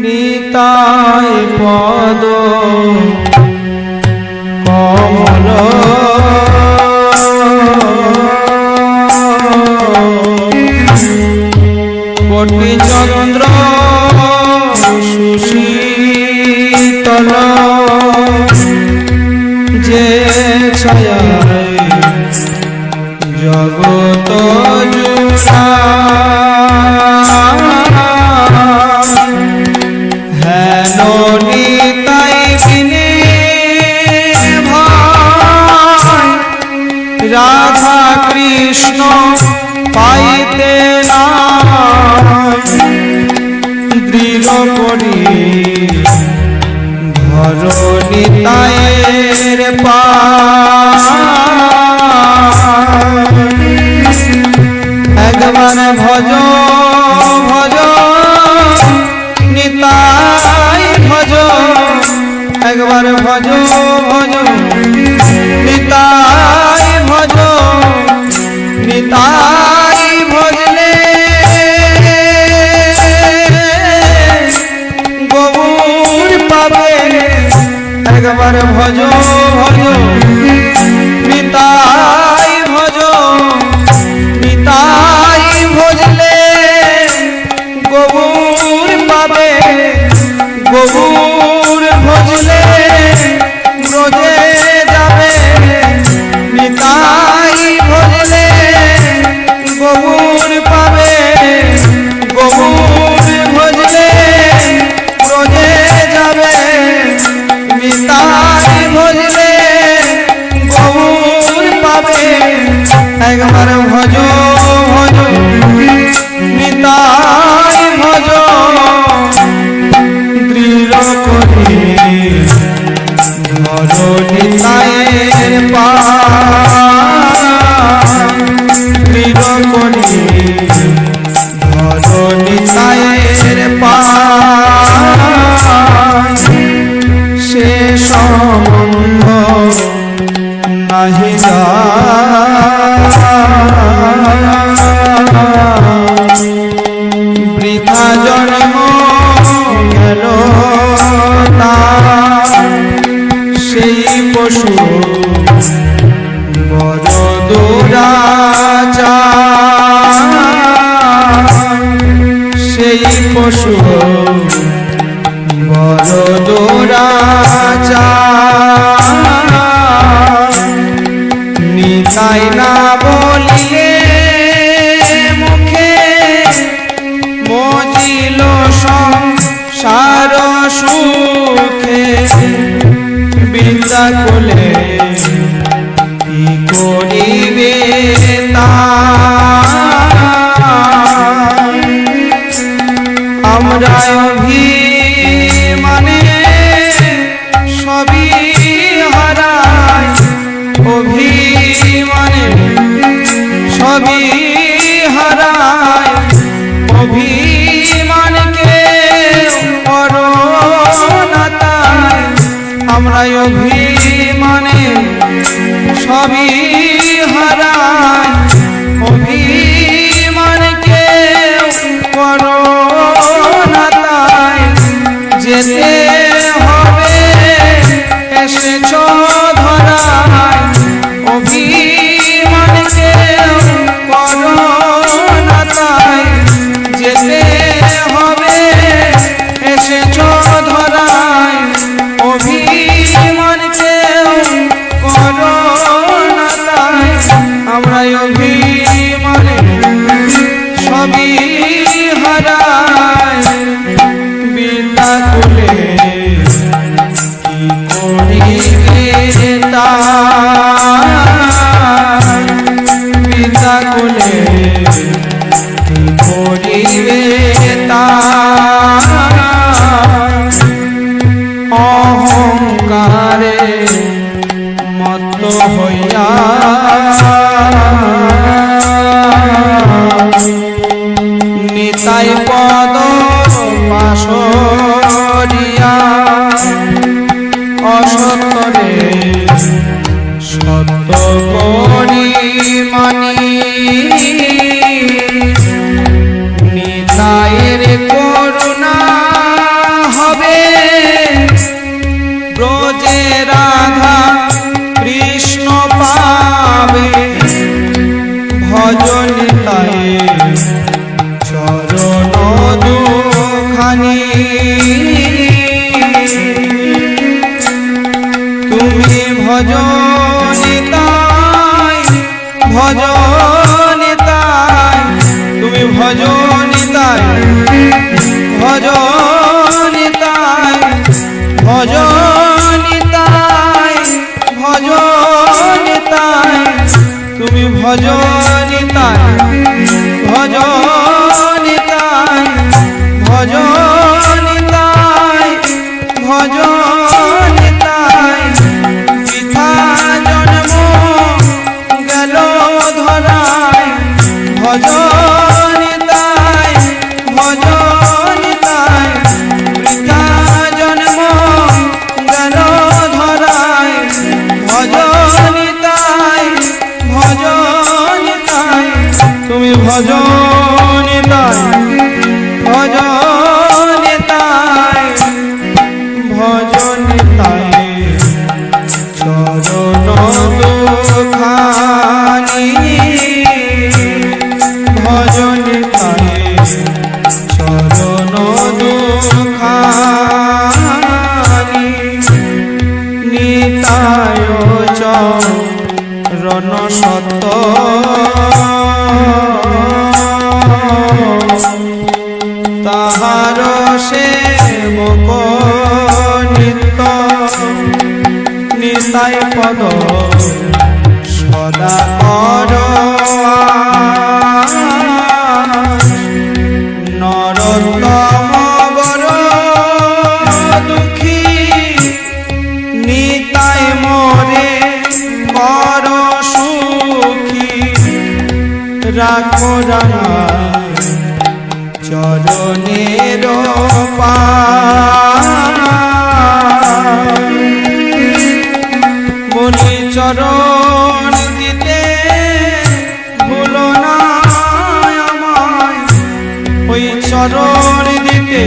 নিতাই পদ। কমল। কোটি চন্দ্র সুশীতল। যে ছায়ায় জগত জুড়া। তায়ের পা একবার ভজ ভজ, নিতাই ভজ। একবার ভজ ভজ, নিতাই ভজ, নিতাই ভজলে গৌর পাবে। একবার ভজ ভজ নিতায়ের পা দৃঢ় করে নিতায়ের পা সে বৃথা জন্ম গেল তার। পশু বড় সেই পশু বড় দুরাচার নিতাই না সবই হারাই অভিমানকে করোনাতাই যেতে কুলে করিবে অহংকারে মত হইয়া নিতাই পদ পাশরিয়া অসতরে সত্য যায় ভজনিতায় ভজনিতায় তুমি ভজনিতায় ভজনিতায় ভজন চরণ সত্য। তাহার সে নিত নিতাই পদ সদা কর রাখো রাঙা চরণের বলি চরণ দিতে ভুলো না আমায়। ওই চরণ দিতে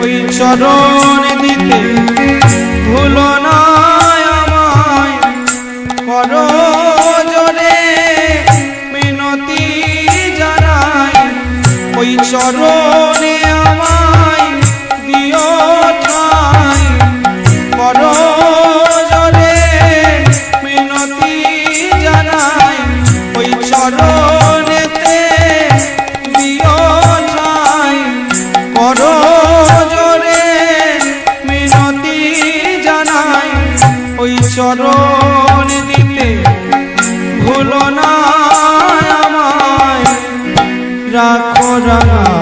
ওই চরণ দিতে ভুলো না আমায়। কর মিনতি জানাই ওই চরণে আমায় দিও চরণ দিতে ভুলো না আমায়। রাখো রাঙা